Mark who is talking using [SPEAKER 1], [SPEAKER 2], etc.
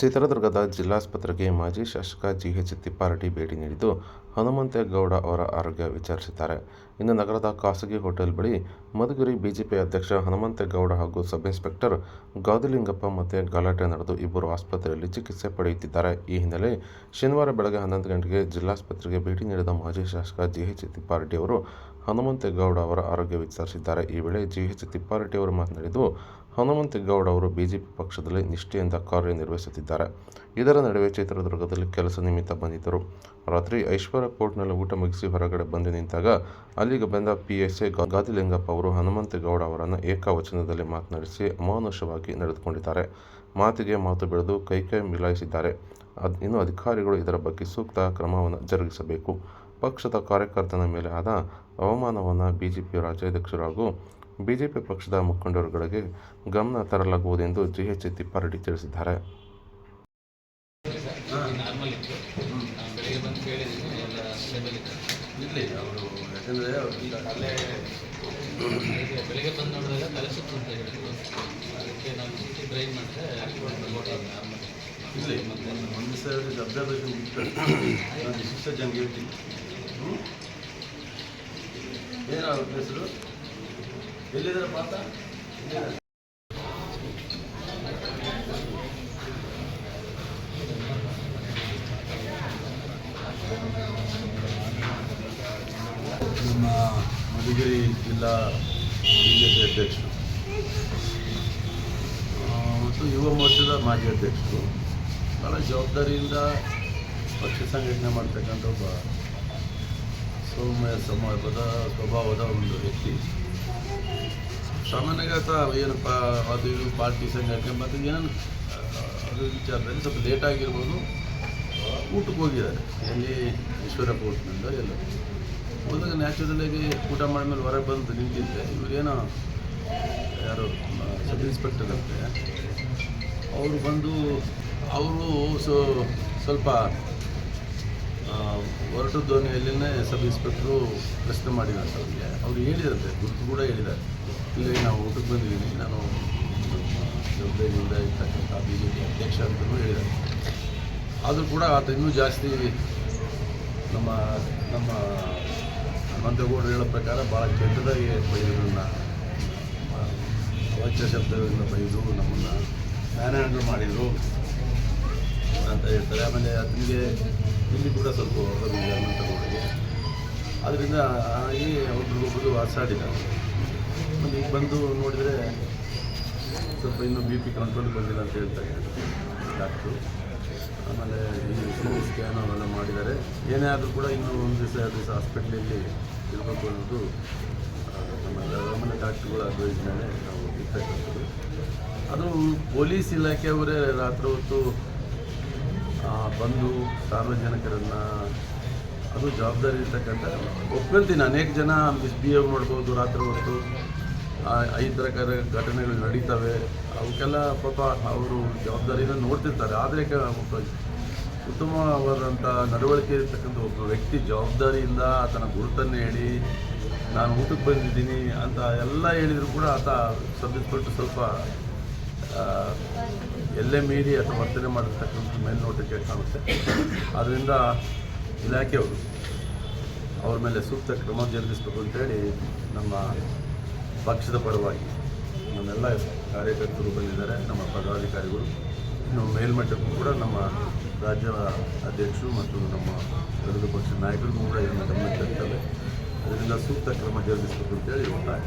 [SPEAKER 1] ಚಿತ್ರದುರ್ಗದ ಜಿಲ್ಲಾಸ್ಪತ್ರೆಗೆ ಮಾಜಿ ಶಾಸಕ ಜಿಎಚ್ ತಿಪ್ಪಾರೆಡ್ಡಿ ಭೇಟಿ ನೀಡಿದ್ದು ಹನುಮಂತೇಗೌಡ ಅವರ ಆರೋಗ್ಯ ವಿಚಾರಿಸಿದ್ದಾರೆ. ಇನ್ನು ನಗರದ ಖಾಸಗಿ ಹೋಟೆಲ್ ಬಳಿ ಮಧುಗಿರಿ ಬಿಜೆಪಿ ಅಧ್ಯಕ್ಷ ಹನುಮಂತೇಗೌಡ ಹಾಗೂ ಸಬ್-ಇನ್ಸ್ಪೆಕ್ಟರ್ ಗಾದಿಲಿಂಗಪ್ಪ ಮತ್ತೆ ಗಲಾಟೆ ನಡೆದು ಇಬ್ಬರು ಆಸ್ಪತ್ರೆಯಲ್ಲಿ ಚಿಕಿತ್ಸೆ ಪಡೆಯುತ್ತಿದ್ದಾರೆ. ಈ ಹಿನ್ನೆಲೆ ಶನಿವಾರ ಬೆಳಗ್ಗೆ ಹನ್ನೊಂದು ಗಂಟೆಗೆ ಜಿಲ್ಲಾಸ್ಪತ್ರೆಗೆ ಭೇಟಿ ನೀಡಿದ ಮಾಜಿ ಶಾಸಕ ಜಿಎಚ್ ತಿಪ್ಪಾರೆಡ್ಡಿ ಅವರು ಹನುಮಂತೇಗೌಡ ಅವರ ಆರೋಗ್ಯ ವಿಚಾರಿಸಿದ್ದಾರೆ. ಈ ವೇಳೆ ಜಿಎಚ್ ತಿಪ್ಪಾರೆಡ್ಡಿ ಅವರು ಮಾತನಾಡಿದ್ದು, ಹನುಮಂತೇಗೌಡ ಅವರು ಬಿಜೆಪಿ ಪಕ್ಷದಲ್ಲಿ ನಿಷ್ಠೆಯಿಂದ ಕಾರ್ಯನಿರ್ವಹಿಸುತ್ತಿದ್ದಾರೆ. ಇದರ ನಡುವೆ ಚಿತ್ರದುರ್ಗದಲ್ಲಿ ಕೆಲಸ ನಿಮಿತ್ತ ಬಂದಿದ್ದರು ರಾತ್ರಿ ಐಶ್ವರ್ಯ ಕೋರ್ಟ್ನಲ್ಲಿ ಊಟ ಮುಗಿಸಿ ಹೊರಗಡೆ ಬಂದು ನಿಂತಾಗ ಅಲ್ಲಿಗೆ ಬಂದ ಪಿಎಸ್ಐ ಗಾದಿಲಿಂಗಪ್ಪ ಅವರು ಹನುಮಂತೇಗೌಡ ಅವರನ್ನು ಏಕವಚನದಲ್ಲಿ ಮಾತನಾಡಿಸಿ ಅಮಾನುಷವಾಗಿ ನಡೆದುಕೊಂಡಿದ್ದಾರೆ. ಮಾತಿಗೆ ಮಾತು ಬೆಳೆದು ಕೈಕೈ ಮಿಲಾಯಿಸಿದ್ದಾರೆ. ಅದ್ ಇನ್ನು ಅಧಿಕಾರಿಗಳು ಇದರ ಬಗ್ಗೆ ಸೂಕ್ತ ಕ್ರಮವನ್ನು ಜರುಗಿಸಬೇಕು. ಪಕ್ಷದ ಕಾರ್ಯಕರ್ತನ ಮೇಲೆ ಆದ ಅವಮಾನವನ್ನು ಬಿಜೆಪಿ ರಾಜ್ಯಾಧ್ಯಕ್ಷರು ಹಾಗೂ ಬಿಜೆಪಿ ಪಕ್ಷದ ಮುಖಂಡರುಗಳಿಗೆ ಗಮನ ತರಲಾಗುವುದೆಂದು ಜಿಎಚ್ ತಿಪ್ಪಾರೆಡ್ಡಿ ತಿಳಿಸಿದ್ದಾರೆ.
[SPEAKER 2] ನಾನು ಬಂದು ಕೇಳಿದ್ದೀನಿ ಎಲ್ಲ ಸಿಲೆಬಲ್
[SPEAKER 3] ಇರಲಿ ಅವರು ಯಾಕಂದರೆ
[SPEAKER 2] ಅಲ್ಲೇ ಕಲೆ ಬೆಳಿಗ್ಗೆ ಬಂದು ನೋಡಿದಾಗ ತಲೆ ಸುತ್ತು ಅಂತ ಹೇಳಿದ್ರು. ಅದಕ್ಕೆ ನಾನು ಸಿಟಿ ಡ್ರೈವ್ ಮಾಡಿದ್ರೆ
[SPEAKER 3] ಇರಲಿ ಒಂದು ಸಾವಿರದ ಅಬ್ಸರ್ವೇಷನ್ ಬಿಟ್ಟು ನಾನು ವಿಶಿಷ್ಟ ಜನ ಹೇಳ್ತೀನಿ. ಅವ್ರ ಹೆಸರು? ಎಲ್ಲಿದ್ದಾರೆ ಪಾತ್ರ ಎಲ್ಲಿದ್ದಾರೆ? ನಮ್ಮ ಮಧುಗಿರಿ ಜಿಲ್ಲಾ ಬಿ ಜೆ ಪಿ ಅಧ್ಯಕ್ಷರು ಮತ್ತು ಯುವ ಮೋರ್ಚಾದ ಮಾಜಿ ಅಧ್ಯಕ್ಷರು. ಭಾಳ ಜವಾಬ್ದಾರಿಯಿಂದ ಪಕ್ಷ ಸಂಘಟನೆ ಮಾಡ್ತಕ್ಕಂಥ ಒಬ್ಬ ಸೌಮ್ಯ ಸಮಾಜದ ಸ್ವಭಾವದ ಒಂದು ವ್ಯಕ್ತಿ. ಸಾಮಾನ್ಯಗತ ಏನಪ್ಪ, ಅದು ಇದು ಪಾರ್ಟಿ ಸಂಘಟನೆ ಮತ್ತು ಏನೇನು ಅದು ವಿಚಾರದಲ್ಲಿ ಸ್ವಲ್ಪ ಲೇಟ್ ಆಗಿರ್ಬೋದು ಊಟಕ್ಕೆ ಹೋಗಿದ್ದಾರೆ. ಎಲ್ಲಿ ಈಶ್ವರ ಕೋರ್ಟ್ನಿಂದ ಎಲ್ಲ. ಹೋದಾಗ ನ್ಯಾಚುರಲಾಗಿ ಊಟ ಮಾಡಿದ್ಮೇಲೆ ಹೊರಗೆ ಬಂದು ನಿಂತಿದ್ದೆ. ಇವರೇನೋ ಯಾರು ಸಬ್ ಇನ್ಸ್ಪೆಕ್ಟರ್ ಅಂತೆ. ಅವರು ಬಂದು, ಅವರು ಸೊ, ಸ್ವಲ್ಪ ಹೊರಟು ಧ್ವನಿಯಲ್ಲಿನೇ ಸಬ್ ಇನ್ಸ್ಪೆಕ್ಟ್ರು ಪ್ರಶ್ನೆ ಮಾಡಿದಂತೆ ಅವ್ರಿಗೆ. ಅವ್ರು ಹೇಳಿದಂತೆ ಗುರುತು ಕೂಡ ಹೇಳಿದ್ದಾರೆ. ಇಲ್ಲಿ ನಾವು ಊಟಕ್ಕೆ ಬಂದಿದ್ದೀನಿ ನಾನು, ಜವಾಬ್ದಾರಿಯಿಂದ ಇರ್ತಕ್ಕಂಥ ಬಿ ಜೆ ಪಿ ಅಧ್ಯಕ್ಷ ಅಂತಲೂ ಹೇಳಿದ್ದಾರೆ. ಆದರೂ ಕೂಡ ಆತ ಇನ್ನೂ ಜಾಸ್ತಿ ನಮ್ಮ ನಮ್ಮ ಹನುಮಂತೇಗೌಡರು ಹೇಳೋ ಪ್ರಕಾರ ಭಾಳ ಕೆಟ್ಟದಾಗಿ ಬೈದ್ರನ್ನ ಅವಾಚ್ಯ ಶಬ್ದಗಳಿಂದ ಬೈದು ನಮ್ಮನ್ನು ಮ್ಯಾನೇಜ್ ಮಾಡಿದರು ಅಂತ ಹೇಳ್ತಾರೆ. ಆಮೇಲೆ ಅದಕ್ಕೆ ಇಲ್ಲಿ ಕೂಡ ಸ್ವಲ್ಪ ಹನುಮಂತಗೌಡರಿಗೆ ಅದರಿಂದ ಆಗಿ ಒಬ್ರಿಗೊಬ್ರು ವಾಸಾಡಿದ್ದಾರೆ ಮತ್ತು ಈಗ ಬಂದು ನೋಡಿದರೆ ಸ್ವಲ್ಪ ಇನ್ನೂ ಬಿ ಪಿ ಕಂಟ್ರೋಲ್ ಬಂದಿಲ್ಲ ಅಂತ ಹೇಳ್ತಾರೆ ಡಾಕ್ಟ್ರು. ಆಮೇಲೆ ಈ ಸ್ಕ್ಯಾನ್ ಅವೆಲ್ಲ ಮಾಡಿದ್ದಾರೆ. ಏನೇ ಆದರೂ ಕೂಡ ಇನ್ನೂ ಒಂದು ದಿವಸ, ಎರಡು ದಿವಸ ಹಾಸ್ಪಿಟ್ಲಲ್ಲಿ ಅನ್ನೋದು ನಮ್ಮ ಗವರ್ಮೆಂಟ್ ಡಾಕ್ಟ್ರುಗಳ ಅಡ್ವೈಸ್ ಮೇಲೆ ನಾವು ಇರ್ತಕ್ಕಂಥದ್ದು ಅದು ಪೊಲೀಸ್ ಇಲಾಖೆಯವರೇ ರಾತ್ರಿ ಹೊತ್ತು ಬಂದು ಸಾರ್ವಜನಿಕರನ್ನು, ಅದು ಜವಾಬ್ದಾರಿ ಇರ್ತಕ್ಕಂಥ ಒಪ್ಕೊಳ್ತೀನಿ ಅನೇಕ ಜನ ಮಿಸ್ಬಿಹೇವ್ ಮಾಡ್ಬೋದು ರಾತ್ರಿ ಹೊತ್ತು. ಈ ಥರ ಘಟನೆಗಳು ನಡೀತವೆ. ಅವಕ್ಕೆಲ್ಲ ಪಾಪ ಅವರು ಜವಾಬ್ದಾರಿನ ನೋಡ್ತಿರ್ತಾರೆ. ಆದರೆ ಉತ್ತಮವಾದಂಥ ನಡವಳಿಕೆ ಇರ್ತಕ್ಕಂಥ ಒಬ್ಬ ವ್ಯಕ್ತಿ ಜವಾಬ್ದಾರಿಯಿಂದ ಆತನ ಗುರುತನ್ನು ಹೇಳಿ, ನಾನು ಊಟಕ್ಕೆ ಬಂದಿದ್ದೀನಿ ಅಂತ ಎಲ್ಲ ಹೇಳಿದರೂ ಕೂಡ ಆತ ಸಬ್ಬಿಸ್ಬಿಟ್ಟು ಸ್ವಲ್ಪ ಎಲ್ಲೆ ಎಲ್ಲೇ ಮೀರಿ ಅಥವಾ ವರ್ತನೆ ಮಾಡಿರ್ತಕ್ಕಂಥ ಮೇಲ್ನೋಟಕ್ಕೆ ಕಾಣುತ್ತೆ. ಆದ್ದರಿಂದ ಇಲಾಖೆಯವರು ಅವ್ರ ಮೇಲೆ ಸೂಕ್ತ ಕ್ರಮ ಜರುಗಿಸಬೇಕು ಅಂತೇಳಿ ನಮ್ಮ ಪಕ್ಷದ ಪರವಾಗಿ ನಮ್ಮೆಲ್ಲ ಕಾರ್ಯಕರ್ತರು ಬಂದಿದ್ದಾರೆ, ನಮ್ಮ ಪದಾಧಿಕಾರಿಗಳು, ಇನ್ನು ಮೇಲ್ಮಟ್ಟಕ್ಕೂ ಕೂಡ ನಮ್ಮ ರಾಜ್ಯ ಅಧ್ಯಕ್ಷರು ಮತ್ತು ನಮ್ಮ ವಿರೋಧ ಪಕ್ಷದ ನಾಯಕರಿಗೂ ಕೂಡ ಇದನ್ನು ಗಮನಕ್ಕೆ ತರ್ತಾರೆ ಅದರಿಂದ ಸೂಕ್ತ ಕ್ರಮ ಜರುಗಿಸಬೇಕು ಅಂತೇಳಿ ಒತ್ತಾಯ